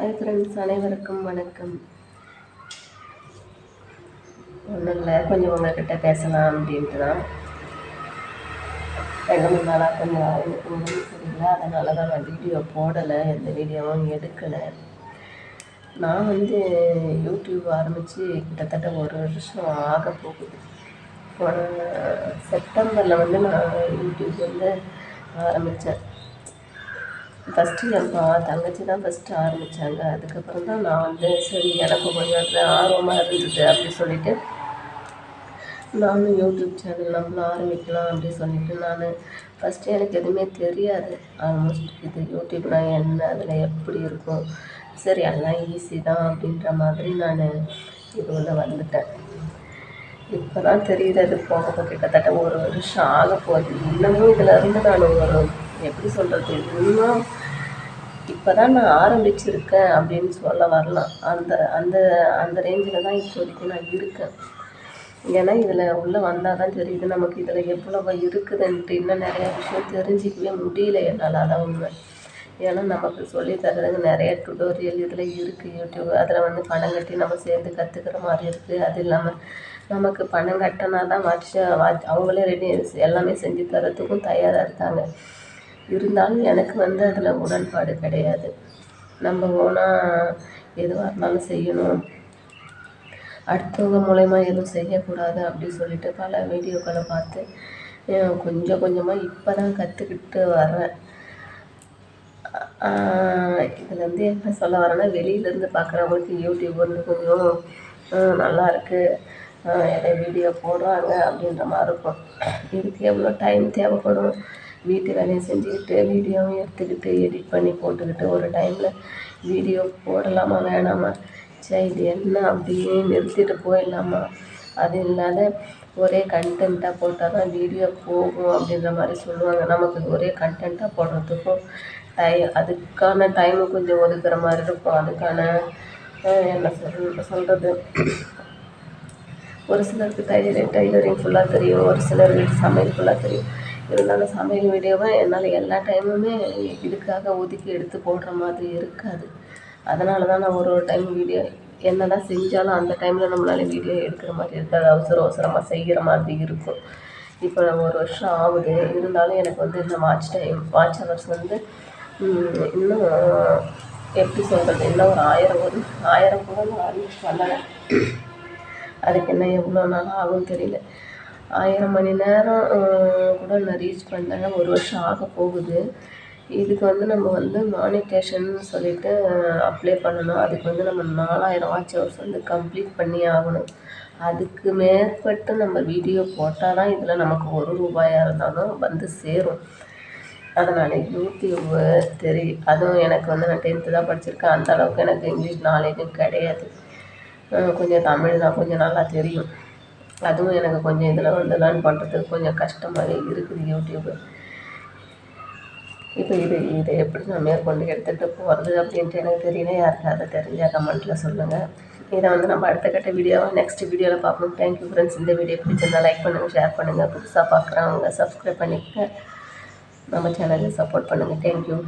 Hi friends அனைவருக்கும் வணக்கம். ஒன்றும் இல்லை கொஞ்சம் உங்கள்கிட்ட பேசலாம் அப்படின்ட்டு தான். ரெண்டு மூணு நாளாக கொஞ்சம் எனக்கு உடம்பு சரியில்லை அதனால தான் நான் வீடியோ போடலை எந்த வீடியோவும் எடுக்கலை. நான் வந்து யூடியூப் ஆரம்பித்து கிட்டத்தட்ட ஒரு வருஷம் ஆக போகுது. போன செப்டம்பரில் வந்து நான் யூடியூப் வந்து ஆரம்பித்தேன் ஃபஸ்ட்டு என் தங்கச்சி தான் ஃபஸ்ட்டு ஆரம்பித்தாங்க அதுக்கப்புறம் தான் நான் வந்து சரி எனக்கு கொஞ்சம் அதில் ஆர்வமாக இருந்தது அப்படி சொல்லிவிட்டு நானும் யூடியூப் சேனல் நம்மளும் ஆரம்பிக்கலாம் அப்படின்னு சொல்லிட்டு நான் ஃபஸ்ட்டு எனக்கு எதுவுமே தெரியாது. ஆல்மோஸ்ட் இது யூடியூப்னால் என்ன அதில் எப்படி இருக்கும்? சரி எல்லாம் ஈஸி தான் அப்படின்ற மாதிரி நான் இது உள்ள வந்துட்டேன். இப்போ தான் தெரியுது அது போக போக கிட்டத்தட்ட ஒரு வருஷம் ஆக போகுது இன்னமும் இதில் இருந்து நான் ஒரு எப்படி சொல்கிறது இன்னும் இப்போ தான் நான் ஆரம்பிச்சிருக்கேன் அப்படின்னு சொல்ல வரலாம். அந்த அந்த அந்த ரேஞ்சில் தான் இப்போதைக்கு நான் இருக்கேன். ஏன்னா இதில் உள்ளே வந்தால் தான் தெரியுது நமக்கு இதில் எவ்வளவு இருக்குதுன்ட்டு. இன்னும் நிறையா விஷயம் தெரிஞ்சிக்கவே முடியல என்னால் அதான் உண்மை. ஏன்னா நமக்கு சொல்லி தர்றதுக்கு நிறைய டுடோரியல் இதில் இருக்குது யூடியூப் அதில் வந்து பணம் கட்டி நம்ம சேர்ந்து கற்றுக்கிற மாதிரி இருக்குது அது இல்லாமல் நமக்கு பணம் கட்டினா தான் வாட்ச அவங்களே ரெடி எல்லாமே செஞ்சு தரத்துக்கும் தயாராக இருக்காங்க. இருந்தாலும் எனக்கு வந்து அதில் உடன்பாடு கிடையாது. நம்ம ஓனாக எதுவாக இருந்தாலும் செய்யணும். அடுத்தவங்க மூலயமா எதுவும் செய்யக்கூடாது அப்படி சொல்லிட்டு பல வீடியோக்களை பார்த்து கொஞ்சம் கொஞ்சமாக இப்போ தான் கற்றுக்கிட்டு வர்றேன் இதில் வந்து என்ன சொல்ல வரேன்னா வெளியிலேருந்து பார்க்குறவங்களுக்கு யூடியூப் வந்து கொஞ்சம் நல்லா இருக்குது எதை வீடியோ போடுறாங்க அப்படின்ற மாதிரி இருக்கும். இதுக்கு எவ்வளோ டைம் தேவைப்படும்? வீட்டு வேலையை செஞ்சுக்கிட்டு வீடியோவும் எடுத்துக்கிட்டு எடிட் பண்ணி போட்டுக்கிட்டு ஒரு டைமில் வீடியோ போடலாமா வேணாமா? சரி இது என்ன அப்படியே நிறுத்திட்டு போயிடலாமா? அது இல்லாத ஒரே கண்டென்ட்டாக போட்டால் தான் வீடியோ போகும் அப்படின்ற மாதிரி சொல்லுவாங்க. நமக்கு ஒரே கண்டென்ட்டாக போடுறதுக்கும் டை அதுக்கான டைமு கொஞ்சம் ஒதுக்குற மாதிரி இருக்கும். அதுக்கான என்ன சொல் சொல்கிறது ஒரு சிலருக்கு டைலரிங் டைலரிங் ஃபுல்லாக தெரியும். ஒரு சிலருக்கு சமையல் ஃபுல்லாக தெரியும். இருந்தாலும் சமையல் வீடியோவை என்னால் எல்லா டைமுமே இதுக்காக ஒதுக்கி எடுத்து போடுற மாதிரி இருக்காது. அதனால தான் நான் ஒரு ஒரு டைம் வீடியோ என்ன தான் செஞ்சாலும் அந்த டைமில் நம்மளால வீடியோ எடுக்கிற மாதிரி இருக்காது. அவசர அவசரமாக செய்கிற மாதிரி இருக்கும். இப்போ ஒரு வருஷம் ஆகுது. இருந்தாலும் எனக்கு வந்து இந்த வாட்ச் டைம் வாட்ச் ஹவர்ஸ் வந்து இன்னும் எப்படி சொல்கிறது இன்னும் ஒரு ஆயிரம் ஒரு ஆயிரம் கூட நான் பண்ணலை அதுக்கு என்ன எவ்வளோ நாள் ஆகும்னு தெரியல. ஆயிரம் மணி நேரம் கூட நான் ரீச் பண்ணேன் ஒரு வருஷம் ஆக போகுது. இதுக்கு வந்து நம்ம வந்து மானிட்டேஷன்னு சொல்லிட்டு அப்ளை பண்ணணும். அதுக்கு வந்து நம்ம நாலாயிரம் வாட்ச் ஹவர்ஸ் வந்து கம்ப்ளீட் பண்ணி ஆகணும். அதுக்கு மேற்பட்டு நம்ம வீடியோ போட்டால் தான் இதில் நமக்கு ஒரு ரூபாயாக இருந்தாலும் வந்து சேரும். அதனால் யூடியூப்பு தெரி அதுவும் எனக்கு வந்து நான் டென்த்து தான் படிச்சிருக்கேன். அந்த அளவுக்கு எனக்கு இங்கிலீஷ் நாலேஜும் கிடையாது. கொஞ்சம் தமிழ் தான் கொஞ்சம் நல்லா தெரியும். அதுவும் எனக்கு கொஞ்சம் இதில் வந்து லேர்ன் பண்ணுறதுக்கு கொஞ்சம் கஷ்டமாகவே இருக்குது யூடியூப்பு இப்போ இது இதை எப்படி நான் மேற்கொண்டு எடுத்துகிட்டு போகிறது அப்படின்ட்டு எனக்கு தெரியல. யாருக்காவது தெரிஞ்சால் கமெண்ட்டில் சொல்லுங்கள் இதை வந்து நம்ம அடுத்த கட்ட வீடியோவை நெக்ஸ்ட் வீடியோவில் பார்ப்போம். தேங்க்யூ ஃப்ரெண்ட்ஸ் இந்த வீடியோ பிடிச்சிருந்தால் லைக் பண்ணுங்கள் ஷேர் பண்ணுங்கள் புதுசாக பார்க்குறவங்க சப்ஸ்கிரைப் பண்ணிக்கங்க. நம்ம சேனலில் சப்போர்ட் பண்ணுங்கள் தேங்க்யூ